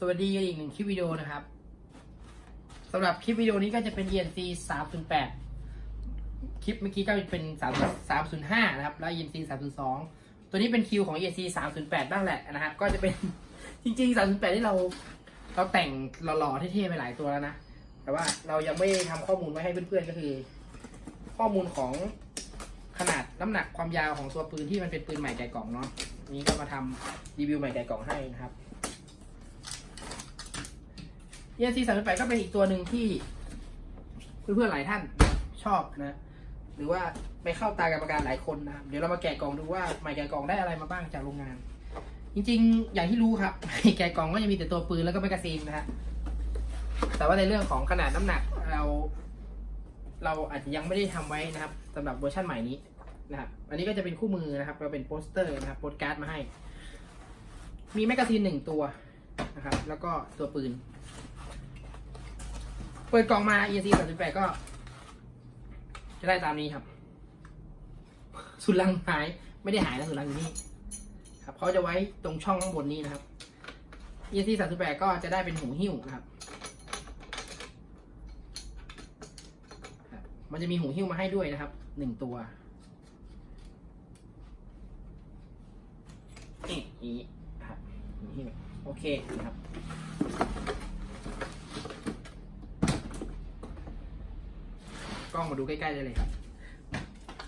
สวัสดีอีกหนึ่งคลิปวิดีโอนะครับสำหรับคลิปวิดีโอนี้ก็จะเป็น ENC 308 คลิปเมื่อกี้ก็เป็น 3 305 นะครับ แล้ว ENC 302 ตัวนี้เป็นคิวของ ENC 308 บ้างแหละนะครับ ก็จะเป็นจริง ๆ 308 ที่เราเราแต่งหล่อๆเท่ๆไปหลายตัวแล้วนะ แต่ว่าเรายังไม่ทำข้อมูลไว้ให้เพื่อนๆ ก็คือ ข้อมูลของขนาดน้ำหนักความยาวของตัวปืนที่มันเป็นปืนใหม่แกะกล่องเนาะนี้ก็มาทำรีวิวใหม่แกะกล่องให้นะครับ ENC 3 8ก็เป็นอีกตัวหนึ่งที่ เพื่อนๆหลายท่านชอบนะ หรือว่าไปเข้าตากรรมการหลายคนนะครับเดี๋ยวเรามาแกะกล่องดูว่าใหม่แกะกล่องได้อะไรมาบ้างจากโรงงาน จริงๆ อย่างที่รู้ครับใหม่แกะกล่องก็จะมีแต่ตัวปืนแล้วก็แมกกาซีนนะฮะแต่ว่าในเรื่องของขนาดน้ำหนักเรา เราอาจจะยังไม่ได้ทำไว้นะครับสำหรับเวอร์ชันใหม่นี้นะครับอันนี้ก็จะเป็นคู่มือนะครับเราเป็นโปสเตอร์นะครับโปสการ์ดมาให้ มีแมกกาซีนหนึ่งตัวนะครับ แล้วก็ตัวปืน เปิดกล่องมา EC 38ก็ จะได้ตามนี้ครับ สุดลังหายไม่ได้หายนะสุดลังอยู่นี่ครับเขาจะไว้ตรงช่องข้างบนนี้นะครับ EC 38ก็จะได้เป็นหูหิ้วนะครับ มันจะมีหูหิ้วมาให้ด้วยนะครับหนึ่งตัวนี่ครับหูหิ้วโอเคนะครับ ล้องมาดูใกล้ๆได้เลยครับ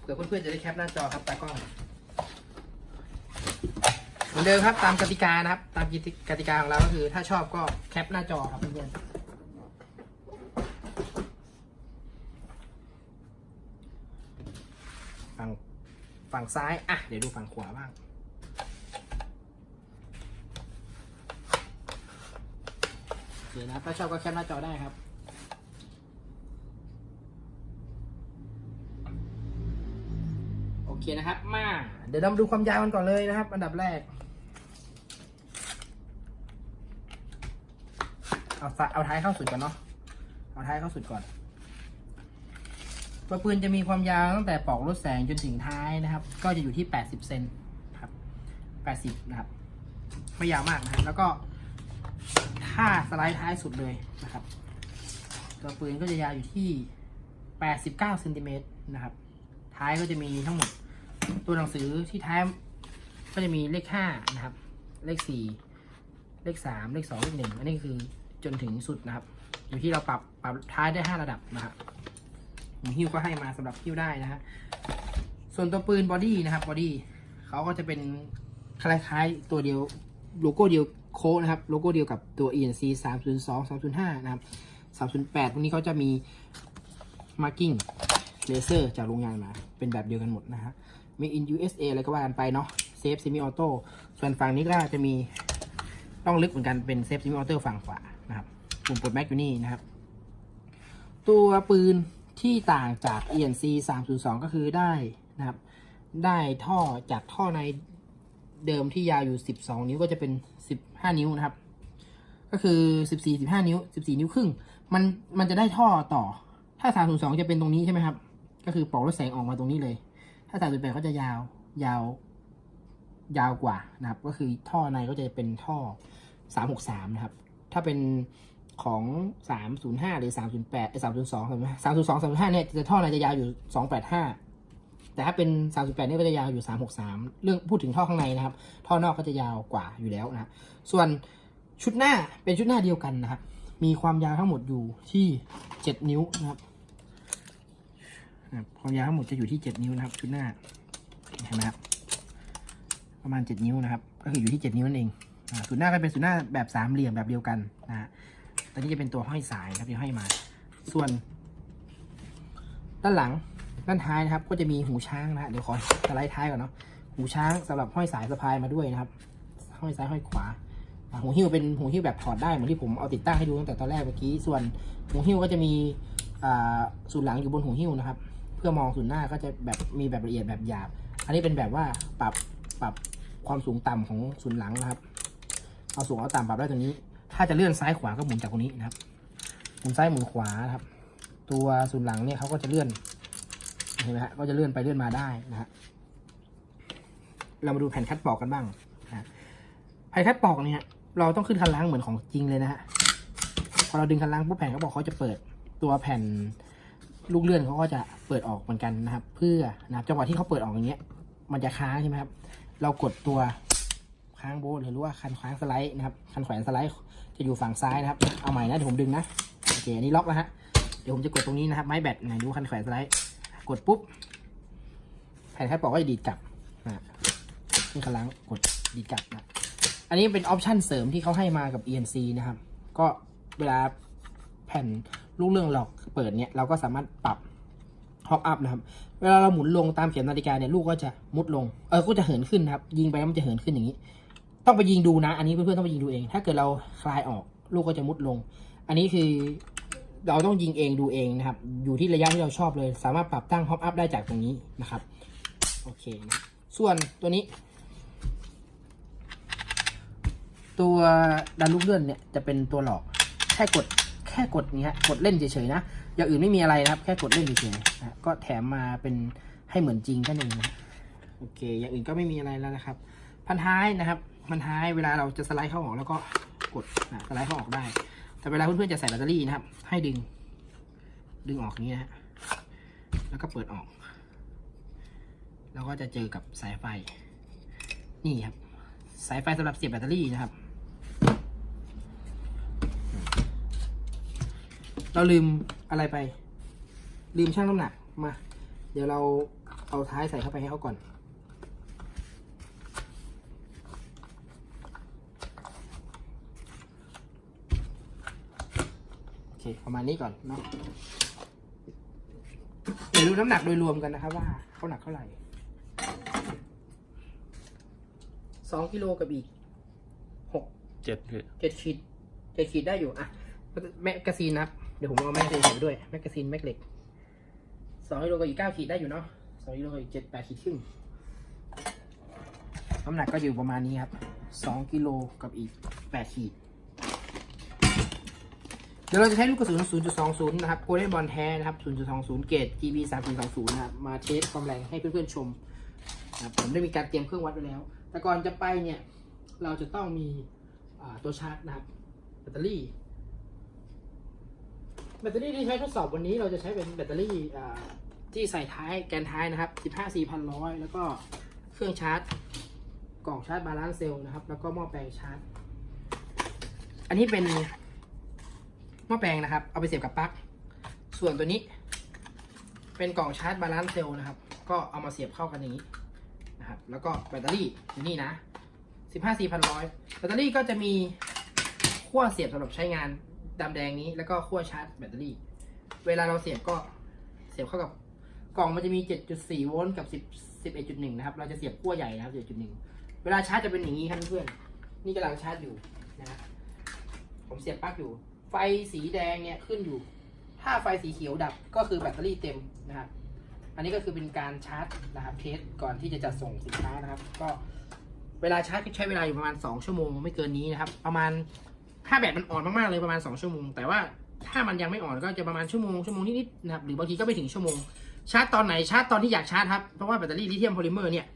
เผื่อเพื่อนๆจะได้แคปหน้าจอครับตากล้องเหมือนเดิมครับตามกติกานะครับ ตามกติกาของเราก็คือ ถ้าชอบก็แคปหน้าจอครับเพื่อนๆฝั่งฝั่งซ้าย อะ เดี๋ยวดูฝั่งขวาบ้างเคนะครับถ้าชอบก็แคปหน้าจอได้ครับ เคนะครับ มา เดี๋ยวเรามาดูความยาวกันก่อนเลยนะครับ อันดับแรก เอาสะเอาท้ายเข้าสุดก่อนเนาะ เอาท้ายเข้าสุดก่อน ตัวปืนจะมีความยาวตั้งแต่ปลอกลดแสงจนถึงท้ายนะครับ ก็จะอยู่ที่ 80 เซนครับ 80 นะครับ ไม่ยาวมากนะครับ แล้วก็ถ้าสไลด์ท้ายสุดเลยนะครับ ตัวปืนก็จะยาวอยู่ที่ 89เซนติเมตรนะครับ ท้ายก็จะมีทั้งหมด ตัวหนังสือที่ท้ายก็จะมีเลขห้านะครับ เลขสี่เลขสามเลขสองเลขหนึ่งอันนี้คือจนถึงสุดนะครับ อยู่ที่เราปรับปรับท้ายได้ห้าระดับนะครับหิ้วก็ให้มาสำหรับหิ้วได้นะฮะส่วนตัวปืนบอดี้นะครับบอดี้เขาก็จะเป็นคล้ายๆตัวเดียวโลโก้เดียวโค้ดนะครับโลโก้เดียวกับตัว ENC 302 305 นะครับ 308 พวกนี้เขาจะมี marking เลเซอร์จากโรงงานมา เป็นแบบเดียวกันหมดนะฮะ Made in USA อะไรก็ว่ากันไปเนาะเซฟซิมิออโต้ส่วนฝั่งนี้ก็จะมีต้องลึกเหมือนกันเป็นเซฟซิมิออโต้ฝั่งขวานะครับปุ่มปลดแม็กอยู่นี่นะครับ ตัวปืนที่ต่างจาก ENC 302 ก็คือได้นะครับ ได้ท่อจากท่อในเดิมที่ยาวอยู่ 12 นิ้วก็จะเป็น 15 นิ้วนะครับ ก็คือ 14 15 นิ้ว 14 นิ้วครึ่ง มัน มันจะได้ท่อต่อ ถ้า 302 จะเป็นตรงนี้ใช่ไหมครับ ก็คือปลองรถแสงออกมาตรงนี้เลย ถ้า308ก็จะยาวยาวยาวกว่านะครับ ก็คือท่อในก็จะเป็นท่อ363นะครับ ถ้าเป็นของ305หรือ308ไอ้302 302 305เนี่ยจะท่อในจะยาวอยู่285แต่ถ้าเป็น 38เนี่ยก็จะยาวอยู่ 363 เรื่องพูดถึงท่อข้างในนะครับ ท่อนอกก็จะยาวกว่าอยู่แล้วนะครับส่วนชุดหน้าเป็นชุดหน้าเดียวกันนะครับ มีความยาวทั้งหมดอยู่ที่ 7 นิ้วนะครับ ความยาวทั้งหมดจะอยู่ที่7นิ้วนะครับ ชุดหน้าเห็นไหมครับประมาณ7นิ้วนะครับ ก็คืออยู่ที่7นิ้วนั่นเองส่วนหน้าก็เป็นส่วนหน้าแบบสามเหลี่ยมแบบเดียวกันนะฮะตอนนี้จะเป็นตัวห้อยสายครับที่ห้อยมา ส่วน ด้านหลังด้านท้ายนะครับ ก็จะมีหูช้างนะฮะเดี๋ยวขอสไลด์ท้ายก่อนเนาะหูช้างสำหรับห้อยสายสะพายมาด้วยนะครับ ห้อยซ้ายห้อยขวาหูหิ้วเป็นหูหิ้วแบบถอดได้เหมือนที่ผมเอาติดตั้งให้ดูตั้งแต่ตอนแรกเมื่อกี้ส่วนหูหิ้วก็จะมีส่วนหลังอยู่บนหูหิ้วนะครับ พื่อมองส่วนหน้าก็จะแบบมีแบบละเอียดแบบหยาบ อันนี้เป็นแบบว่าปรับปรับความสูงต่ำของส่วนหลังนะครับ เอาสูงเอาต่ำปรับได้ตรงนี้ ถ้าจะเลื่อนซ้ายขวาก็หมุนจากตรงนี้นะครับ หมุนซ้ายหมุนขวานะครับ ตัวส่วนหลังเนี่ยเขาก็จะเลื่อน เห็นไหมฮะ ก็จะเลื่อนไปเลื่อนมาได้นะฮะ เรามาดูแผ่นคัดปอกกันบ้างนะแผ่นคัดปอกเนี่ย เราต้องขึ้นคันล้างเหมือนของจริงเลยนะฮะ พอเราดึงคันล้างปุ๊บแผ่นเขาบอกเขาจะเปิดตัวแผ่น ลูกเลื่อนเขาก็จะเปิดออกเหมือนกันนะครับ เพื่อนะครับจังหวะที่เขาเปิดออกอย่างเงี้ย มันจะค้างใช่ไหมครับ เรากดตัวค้างโบนหรือว่าคันค้างสไลด์นะครับคันแขวนสไลด์จะอยู่ฝั่งซ้ายนะครับ เอาใหม่นะเดี๋ยวผมดึงนะโอเคอันนี้ล็อกแล้วฮะเดี๋ยวผมจะกดตรงนี้นะครับไม้แบตไหนดูคันแขวนสไลด์กดปุ๊บแผ่นคัดปอกก็จะดีดกลับนะนี่คันล้างกดดีดกลับนะอันนี้เป็นออปชั่นเสริมที่เขาให้มากับ ENC นะครับ ก็เวลาแผ่น ลูกเรื่องหลอกเปิดเนี่ยเราก็สามารถปรับฮอกอัพนะครับ เวลาเราหมุนลงตามเข็มนาฬิกาเนี่ยลูกก็จะมุดลง เออ ก็จะเหินขึ้นนะครับ ยิงไปแล้วมันจะเหินขึ้นอย่างนี้ ต้องไปยิงดูนะ อันนี้เพื่อนๆต้องไปยิงดูเอง ถ้าเกิดเราคลายออก ลูกก็จะมุดลง อันนี้คือเราต้องยิงเองดูเองนะครับ อยู่ที่ระยะที่เราชอบเลย สามารถปรับตั้งฮอปอัพได้จากตรงนี้นะครับ โอเคนะ ส่วนตัวนี้ ตัวดันลูกเลื่อนเนี่ยจะเป็นตัวหลอก แค่กด ค่กดเนี้ยกดเล่นเฉยๆนะอย่างอื่นไม่มีอะไรนะครับ แค่กดเล่นเฉยๆนะก็แถมมาเป็นให้เหมือนจริงแค่นึงนะโอเค อย่างอื่นก็ไม่มีอะไรแล้วนะครับ พันท้ายนะครับ พันท้ายเวลาเราจะสไลด์เข้าออกแล้วก็กดนะสไลด์เข้าออกได้ แต่เวลาเพื่อนๆจะใส่แบตเตอรี่นะครับ ให้ดึง ดึงออกอย่างนี้นะฮะแล้วก็เปิดออก แล้วก็จะเจอกับสายไฟ นี่ครับ สายไฟสำหรับเสียบแบตเตอรี่นะครับ เราลืมอะไรไป ลืมชั่งน้ำหนักมา เดี๋ยวเราเอาท้ายใส่เข้าไปให้เขาก่อน โอเค ประมาณนี้ก่อนเนาะเดี๋ยวดูน้ำหนักโดยรวมกันนะครับว่าเขาหนักเท่าไหร่สองกิโลกับอีกหกเจ็ดพี่เจ็ดขีดเจ็ดขีดได้อยู่อะแมกกาซีนนะครับเดี๋ยวผมเอาแมกกาซีนใส่ไปด้วยแมกกาซีนแม็กเหล็กสองกิโลกับอีกเก้าขีดได้อยู่เนาะสองกิโลกับอีกเจ็ดแปดขีดครึ่งน้ำหนักก็อยู่ประมาณนี้ครับสองกิโลกับอีกแปดขีด เดี๋ยวเราจะใช้ลูกกระสุน 0.20 นะครับโกลเด้นบอลแท้นะครับ 0.20 เกรด GB 3020นะครับ มาเทสความแรงให้เพื่อนๆชมนะครับผมได้มีการเตรียมเครื่องวัดไว้แล้ว แต่ก่อนจะไปเนี่ย เราจะต้องมีตัวชาร์จนะครับแบตเตอรี่ แบตเตอรี่ที่ใช้ทดสอบวันนี้เราจะใช้เป็นแบตเตอรี่ที่ใส่ท้ายแกนท้ายนะครับ 15 4,100 แล้วก็เครื่องชาร์จ กล่องชาร์จบาลานซ์เซลล์นะครับ แล้วก็หม้อแปลงชาร์จ อันนี้เป็นหม้อแปลงนะครับ เอาไปเสียบกับปลั๊ก ส่วนตัวนี้ เป็นกล่องชาร์จบาลานซ์เซลล์นะครับ ก็เอามาเสียบเข้ากันอย่างนี้นะครับ แล้วก็แบตเตอรี่อยู่นี่นะ 15 4,100 แบตเตอรี่ก็จะมีขั้วเสียบสำหรับใช้งาน ดำแดงนี้แล้วก็ขั้วชาร์จแบตเตอรี่ เวลาเราเสียบก็เสียบเข้ากับกล่องมันจะมี 7.4 โวลต์กับ 10 11.1 นะครับ เราจะเสียบขั้วใหญ่นะครับ 7.1 เวลาชาร์จจะเป็นอย่างนี้ครับเพื่อนนี่กำลังชาร์จอยู่นะครับผมเสียบปลั๊กอยู่ ไฟสีแดงเนี่ยขึ้นอยู่ ถ้าไฟสีเขียวดับก็คือแบตเตอรี่เต็มนะครับ อันนี้ก็คือเป็นการชาร์จนะครับเทสก่อนที่จะจัดส่งสินค้านะครับ ก็เวลาชาร์จใช้เวลาอยู่ประมาณ 2 ชั่วโมงไม่เกินนี้นะครับ ประมาณ ถ้าแบตมันอ่อนมากๆเลยประมาณ 2 ชั่วโมง แต่ว่าถ้ามันยังไม่อ่อนก็จะประมาณชั่วโมงชั่วโมงนิดๆนะครับหรือบางทีก็ไม่ถึงชั่วโมงชาร์จตอนไหนชาร์จตอนที่อยากชาร์จครับเพราะว่าแบตเตอรี่ลิเธียมโพลิเมอร์เนี่ย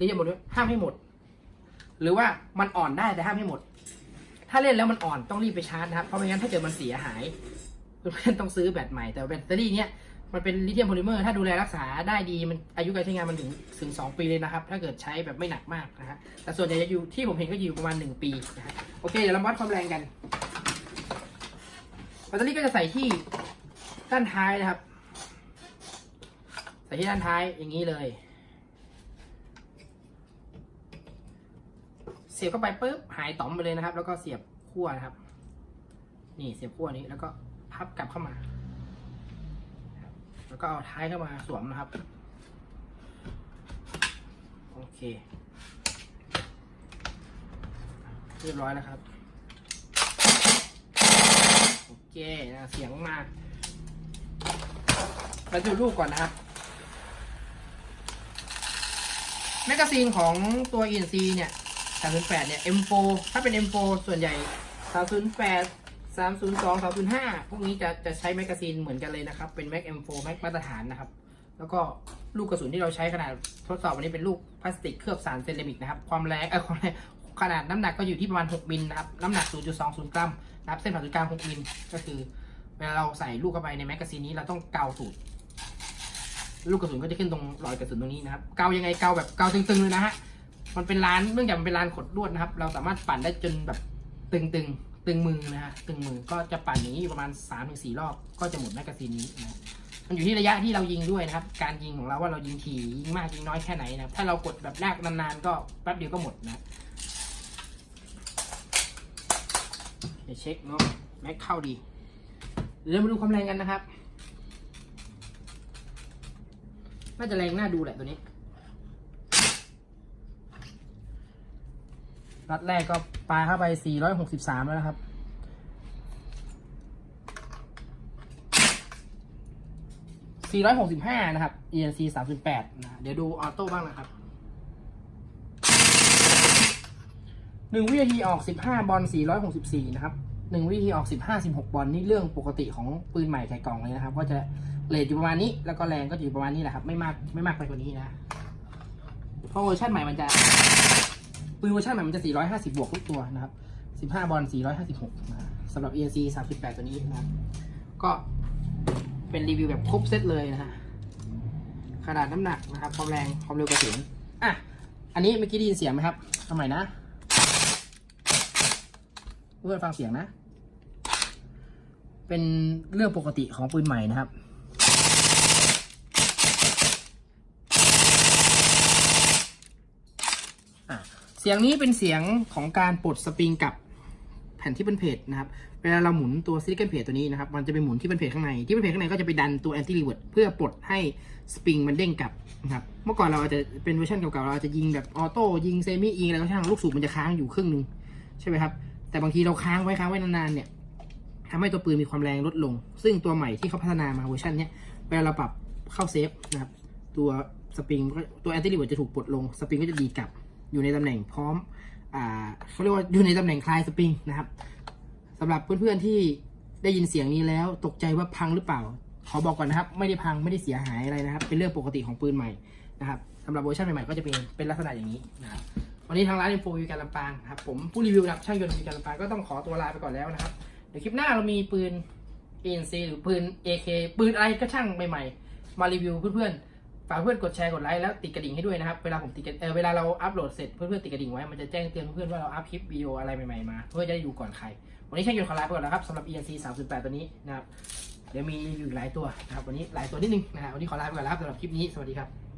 ลิเธียมโพลิเมอร์ห้ามให้หมด หรือว่ามันอ่อนได้แต่ห้ามให้หมด ถ้าเล่นแล้วมันอ่อนต้องรีบไปชาร์จนะครับเพราะไม่งั้นถ้าเกิดมันเสียหายเพื่อนๆต้องซื้อแบตใหม่แต่แบตเตอรี่เนี่ย มันเป็นลิเธียมโพลิเมอร์ ถ้าดูแลรักษาได้ดีมันอายุการใช้งานมันถึงถึงสองปีเลยนะครับ ถ้าเกิดใช้แบบไม่หนักมากนะฮะแต่ส่วนใหญ่จะอยู่ที่ผมเห็นก็อยู่ประมาณหนึ่งปีนะฮะโอเค เดี๋ยวเราวัดความแรงกันแบตเตอรี่ก็จะใส่ที่ด้านท้ายนะครับ ใส่ที่ด้านท้ายอย่างนี้เลย เสียบเข้าไปปุ๊บหายต่อมไปเลยนะครับ แล้วก็เสียบขั้วนะครับ นี่เสียบขั้วนี้แล้วก็พับกลับเข้ามา แล้วก็เอาท้ายเข้ามาสวมนะครับ โอเค เรียบร้อยแล้วครับ โอเคนะเสียงมาเราดูรูปก่อนนะครับแมกกาซีนของตัว ENC เนี่ย 308 เนี่ย M4 ถ้าเป็น M4 ส่วนใหญ่ 308 302 305พวกนี้จะจะใช้แมกกาซีนเหมือนกันเลยนะครับ เป็น Mac M4 Mac มาตรฐานนะครับ แล้วก็ลูกกระสุนที่เราใช้ขนาดทดสอบวันนี้เป็นลูกพลาสติกเคลือบสารเซรามิกนะครับ ความแรงเออความแรงขนาดน้ำหนักก็อยู่ที่ประมาณ 6 มิลนะครับ น้ำหนัก 0.20 กรัมนะครับ เส้นผ่าศูนย์กลาง 6 มิล ก็คือ เวลาเราใส่ลูกเข้าไปในแมกกาซีนนี้เราต้องเกาสูตร ลูกกระสุนก็จะขึ้นตรงรอยกระสุนตรงนี้นะครับ เกายังไง เกาแบบเกาตึงๆเลยนะฮะ มันเป็นร้าน เนื่องจากมันเป็นร้านขดลวดนะครับ เราสามารถปั่นได้จนแบบตึงๆ ตึงมือนะฮะตึงมือก็จะปั่นอย่างนี้ประมาณ3-4รอบ ก็จะหมดแมกกาซีนนี้นะมันอยู่ที่ระยะที่เรายิงด้วยนะครับ การยิงของเราว่าเรายิงถี่ยิงมากยิงน้อยแค่ไหนนะถ้าเรากดแบบแรกนานๆก็แป๊บเดียวก็หมดนะเดี๋ยวเช็คเนาะแม็กเข้าดีเดี๋ยวเรามาดูความแรงกันนะครับน่าจะแรงน่าดูแหละตัวนี้ รัดแรกก็ปาเข้าไป 463 แล้วนะครับ 465 นะครับ ENC 38นะเดี๋ยวดูออโต้บ้างนะครับหนึ่งวินาทีออก 15 บอล 464 นะครับหนึ่งวินาทีออก 15 16 บอลนี่เรื่องปกติของปืนใหม่ไข่กล่องเลยนะครับ ก็จะเลทอยู่ประมาณนี้ แล้วก็แรงก็อยู่ประมาณนี้แหละครับ ไม่มากไม่มากไปกว่านี้นะ เพราะเวอร์ชันใหม่มันจะ ปืนเวอร์ชันใหม่มันจะ 450 บวกทุกตัวนะครับ 15 บอล 456นะสำหรับ ENC 38 ตัวนี้นะครับ ก็เป็นรีวิวแบบครบเซตเลยนะฮะ ขนาดน้ำหนักนะครับ ความแรง ความเร็วกระสุนอะ อันนี้เมื่อกี้ได้ยินเสียงไหมครับทำใหม่นะเพื่อนฟังเสียงนะ เป็นเรื่องปกติของปืนใหม่นะครับอะ เสียงนี้เป็นเสียงของการปลดสปริงกับแผ่นที่เป็นเพจนะครับ เวลาเราหมุนตัวซิลิคอนเพจตัวนี้นะครับ มันจะไปหมุนที่เป็นเพจข้างใน ที่เป็นเพจข้างในก็จะไปดันตัวแอนตี้รีเวิร์ดเพื่อปลดให้สปริงมันเด้งกลับนะครับ เมื่อก่อนเราอาจจะเป็นเวอร์ชันเก่าๆ เราอาจจะยิงแบบออโต้ยิงเซมิยิงอะไรก็ช่างลูกสูบมันจะค้างอยู่ครึ่งหนึงใช่ไหมครับ แต่บางทีเราค้างไว้ค้างไว้นานๆเนี่ยทำให้ตัวปืนมีความแรงลดลง ซึ่งตัวใหม่ที่เขาพัฒนามาเวอร์ชันนี้เวลาเราปรับเข้าเซฟนะครับ ตัวสปริงตัวแอนตี้รีเวิร์ดจะถูกปลดลง สปริงก็จะดีกลับ อยู่ในตำแหน่งพร้อมอ่าเขาเรียกว่าอยู่ในตำแหน่งคลายสปริงนะครับสำหรับเพื่อนๆที่ได้ยินเสียงนี้แล้วตกใจว่าพังหรือเปล่า ขอบอกก่อนนะครับ ไม่ได้พังไม่ได้เสียหายอะไรนะครับ เป็นเรื่องปกติของปืนใหม่นะครับสำหรับเวอร์ชันใหม่ๆก็จะเป็นเป็นลักษณะอย่างนี้นะครับวันนี้ทางร้านอินโฟวิวการลำปางครับผมผู้รีวิวนะครับช่างยนต์วิวการลำปางก็ต้องขอตัวลาไปก่อนแล้วนะครับ เดี๋ยวคลิปหน้าเรามีปืน ANC หรือปืน AK ปืนอะไรก็ช่างใหม่ๆ มารีวิวเพื่อนๆ ฝากเพื่อนกดแชร์กดไลค์แล้วติดกระดิ่งให้ด้วยนะครับ เวลาผมติดกระเออเวลาเราอัพโหลดเสร็จเพื่อนๆติดกระดิ่งไว้มันจะแจ้งเตือนเพื่อนว่าเราอัพคลิปวิดีโออะไรใหม่ๆมา เพื่อจะได้ดูก่อนใคร วันนี้ช่างยนต์ขอลาไปก่อนนะครับสำหรับ ENC 38 ตัวนี้นะครับเดี๋ยวมีอีกหลายตัวนะครับวันนี้หลายตัวนิดนึงนะครับวันนี้ขอลาไปก่อนแล้วครับสำหรับคลิปนี้สวัสดีครับ